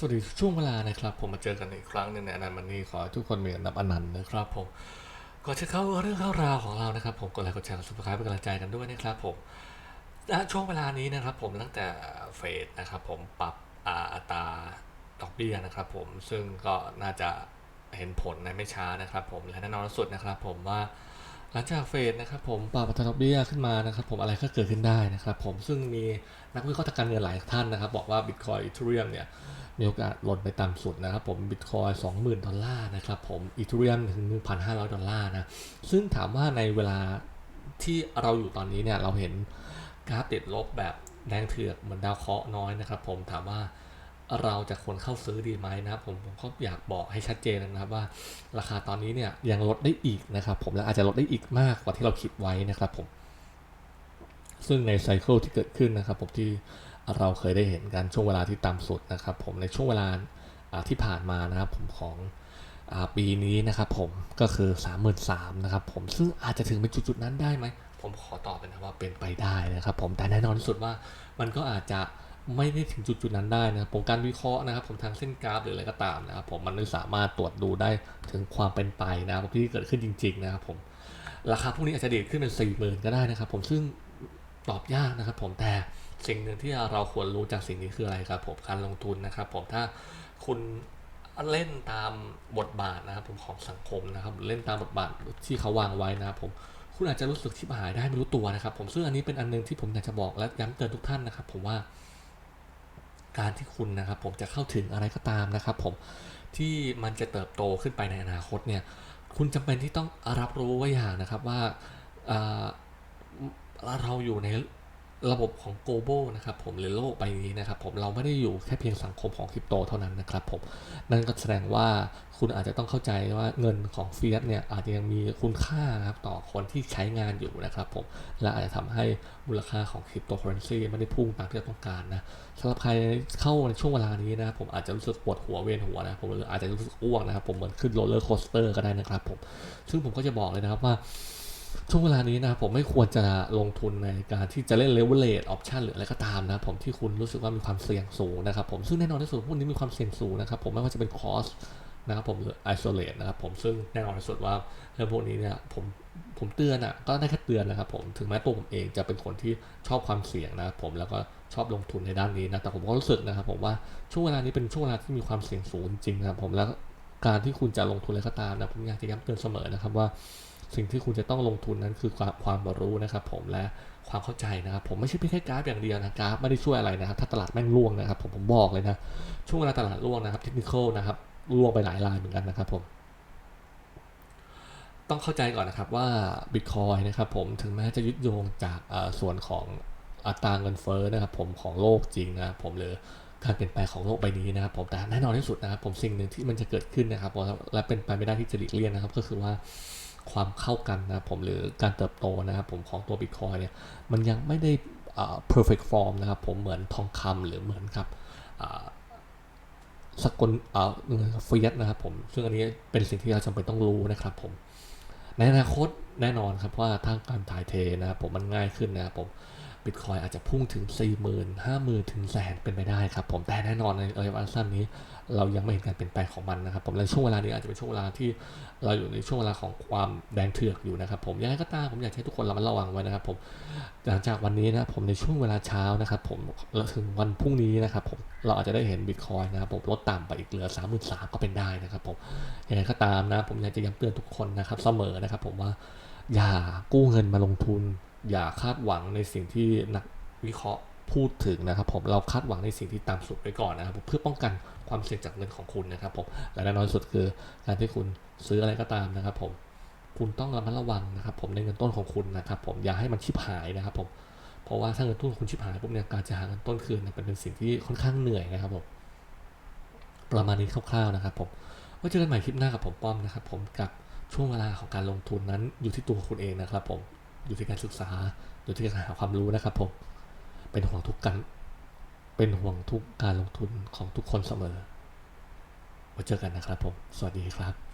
สวัสดีช่วงเวลานะครับ ผมมาเจอกันอีกครั้งหนึงในอนันต์มันนี่ขอให้ทุกคนมีอันดับอนันต์นะครับผมก่อนจะเข้าเรื่องเข้าราวของเรานะครับ ผมกดไลค์กดแชร์กดซับสไครป์เป็นกำลังใจกันด้วยนะครับผมณช่วงเวลานี้นะครับ ผมตั้งแต่เฟดนะครับ ผมปรับอัตราดอกเบี้ยนะครับ ผมซึ่งก็น่าจะเห็นผลในไม่ช้านะครับ ผมและแน่นอนสุดนะครับ ผมว่า หลังจากเฟดนะครับผมปรับอัตราดอกเบี้ยขึ้นมานะครับผมอะไรก็เกิดขึ้นได้นะครับผมซึ่งมีนักวิเคราะห์ทางการเงินหลายท่านนะครับ บอกว่าบิตคอยอีเทเรียมเนี่ยมีโอกาสหล่นไปต่ำสุดนะครับผมบิตคอย20,000 ดอลลาร์นะครับผมอีเทเรียมถึง 1,500 ดอลลาร์นะ ซึ่งถามว่าในเวลาที่เราอยู่ตอนนี้เนี่ยเราเห็นกราฟติดลบแบบแดงเถือกเหมือนดาวเคราะห์น้อยนะครับผมถามว่า เราจะควรเข้าซื้อดีไหมนะครับผมผมก็อยากบอกให้ชัดเจนนะครับว่า ราคาตอนนี้เนี่ยยังลดได้อีกนะครับ ผมและอาจจะลดได้อีกมากกว่าที่เราคิดไว้นะครับผมซึ่งในไซเคิลที่เกิดขึ้นนะครับผมที่เราเคยได้เห็นกันช่วงเวลาที่ต่ำสุดนะครับ ผมในช่วงเวลาที่ผ่านมานะครับผมของอปีนี้นะครับผมก็คือ 33,000นะครับผมซึ่งอาจจะถึงเป็นจุดๆนั้นได้ไหมผมขอตอบเป็นว่าเป็นไปได้นะครับ ผมแต่แน่นอนที่สุดว่ามันก็อาจจะ ไม่ได้ถึงจุดๆนั้นได้นะครับผมการวิเคราะห์นะครับ ผมทางเส้นกราฟหรืออะไรก็ตามนะครับ ผมมันไม่สามารถตรวจดูได้ถึงความเป็นไปนะครับที่เกิดขึ้นจริง ๆ นะครับ ผมราคาพวกนี้อาจจะเดีดขึ้นเป็นสี่หมื่นก็ได้นะครับ ผมซึ่งตอบยากนะครับ ผมแต่สิ่งหนึ่งที่เราควรรู้จากสิ่งนี้คืออะไรครับ ผมการลงทุนนะครับ ผมถ้าคุณเล่นตามบทบาทนะครับ ผมของสังคมนะครับ เล่นตามบทบาทที่เขาวางไว้นะครับ ผมคุณอาจจะรู้สึกชิบหายได้ไม่รู้ตัวนะครับ ผมซึ่งอันนี้เป็นอันหนึงที่ผมอยากจะบอกและย้ำเตือนทุกท่านนะครับ ผมว่า การที่คุณนะครับผมจะเข้าถึงอะไรก็ตามนะครับผมที่มันจะเติบโตขึ้นไปในอนาคตเนี่ยคุณจำเป็นที่ต้องรับรู้ไว้อย่างนะครับว่าเอ่อเราอยู่ใน ระบบของ global นะครับผมหรือโลกใบนี้นะครับผมเราไม่ได้อยู่แค่เพียงสังคมของคริปโตเท่านั้นนะครับผมนั่นก็แสดงว่าคุณอาจจะต้องเข้าใจว่าเงินของเฟียสเนี่ยอาจจะยังมีคุณค่านะครับต่อคนที่ใช้งานอยู่นะครับผมและอาจจะทำให้มูลค่าของคริปโตเคอเรนซีไม่ได้พุ่งตามที่เราต้องการนะสำหรับใครเข้าในช่วงเวลานี้นะครับผมอาจจะรู้สึกปวดหัวเวียนหัวนะผมหรืออาจจะรู้สึกอ้วกนะครับผมเหมือนขึ้นโรลเลอร์โคสเตอร์ก็ได้นะครับผมซึ่งผมก็จะบอกเลยนะครับว่า ช่วงเวลานี้นะครับผมไม่ควรจะลงทุนในการที่จะเล่นเลเวลเลตออปชันหรืออะไรก็ตามนะผมที่คุณรู้สึกว่ามีความเสี่ยงสูงนะครับผมซึ่งแน่นอนที่สุดพวกนี้มีความเสี่ยงสูงนะครับผมไม่ว่าจะเป็นคอสนะครับผมหรือ isolate นะครับผมซึ่งแน่นอนที่สุดว่าเรื่องพวกนี้เนี่ยผมผมเตือนอะก็ได้แค่เตือนนะครับผมถึงแม้ตัวผมเองจะเป็นคนที่ชอบความเสี่ยงนะครับผมแล้วก็ชอบลงทุนในด้านนี้นะแต่ผมก็รู้สึกนะครับผมว่าช่วงเวลานี้เป็นช่วงเวลาที่มีความเสี่ยงสูงจริงนะครับผมแล้วการที่คุณจะลงทุนอะไรก็ตามนะผมอยากจะย้ำเตือนเสมอนะครับว่า สิ่งที่คุณจะต้องลงทุนนั้นคือความความรู้นะครับ ผมและความเข้าใจนะครับ ผมไม่ใช่เพียงแค่กราฟอย่างเดียวนะกราฟไม่ได้ช่วยอะไรนะครับ ถ้าตลาดแม่งร่วงนะครับ ผมผมบอกเลยนะช่วงเวลาตลาดร่วงนะครับเทคนิคนะครับร่วงไปหลายรายเหมือนกันนะครับผมต้องเข้าใจก่อนนะครับว่าบิตคอยนะครับผมถึงแม้จะยึดโยงจากส่วนของอัตราเงินเฟ้อนะครับผมของโลกจริงนะครับผมหรือการเปลี่ยนแปลงของโลกใบนี้นะครับผมแต่แน่นอนที่สุดนะครับผมสิ่งหนึ่งที่มันจะเกิดขึ้นนะครับและเป็นไปไม่ได้ที่จะหลีกเลี่ยงนะครับ ก็คือว่า ความเข้ากันนะครับผมหรือการเติบโตนะครับผมของตัว Bitcoin เนี่ยมันยังไม่ได้ perfect form นะครับผมเหมือนทองคำหรือเหมือนครับสกุลเงินเฟียสนะครับผมซึ่งอันนี้เป็นสิ่งที่เราจำเป็นต้องรู้นะครับผมในอนาคตแน่นอนครับว่าทางการถ่ายเทนะครับผมมันง่ายขึ้นนะครับผม บิตคอยอาจจะพุ่งถึง 4 0 0 0 0 5 0,000 ถึงแสนเป็นไปได้ครับผมแต่แน่นอนในระยะเวลาสั้นนี้ เรายังไม่เห็นการเปลี่ยนแปลงของมันนะครับผมและช่วงเวลานี้อาจจะเป็นช่วงเวลาที่เราอยู่ในช่วงเวลาของความแดงเถือกอยู่นะครับผมยังไงก็ตามผมอยากให้ทุกคนระมัดระวังไว้นะครับผมหลังจากวันนี้นะผมในช่วงเวลาเช้านะครับผมถึงวันพรุ่งนี้นะครับผมเราอาจจะได้เห็นบิตคอยนะครับผมลดต่ำไปอีกเหลือ 3 3 0 0 0ก็เป็นได้นะครับผมยังไงก็ตามนะผมอยากจะย้ำเตือนทุกคนนะครับเสมอนะครับผมว่าอย่ากู้เงินมาลงทุน อย่าคาดหวังในสิ่งที่นักวิเคราะห์พูดถึงนะครับผมเราคาดหวังในสิ่งที่ต่ำสุดไว้ก่อนนะครับเพื่อป้องกันความเสี่ยงจากเงินของคุณนะครับผมและแน่นอนสุดคือการที่คุณซื้ออะไรก็ตามนะครับผมคุณต้องระมัดระวังนะครับผมในเงินต้นของคุณนะครับผมอย่าให้มันชิบหายนะครับผมเพราะว่าถ้าเงินต้นคุณชิบหายปุ๊บเนี่ยการจะหาเงินต้นคืนเนี่ยเป็นเป็นสิ่งที่ค่อนข้างเหนื่อยนะครับผมประมาณนี้คร่าวๆนะครับผมไว้เจอกันใหม่คลิปหน้ากับผมป้อมนะครับผมกับช่วงเวลาของการลงทุนนั้นอยู่ที่ตัวคุณเองนะครับผม อยู่ที่การศึกษา อยู่ที่การหาความรู้นะครับผม เป็นห่วงทุกการ เป็นห่วงทุกการลงทุนของทุกคนเสมอไว้เจอกันนะครับผม สวัสดีครับ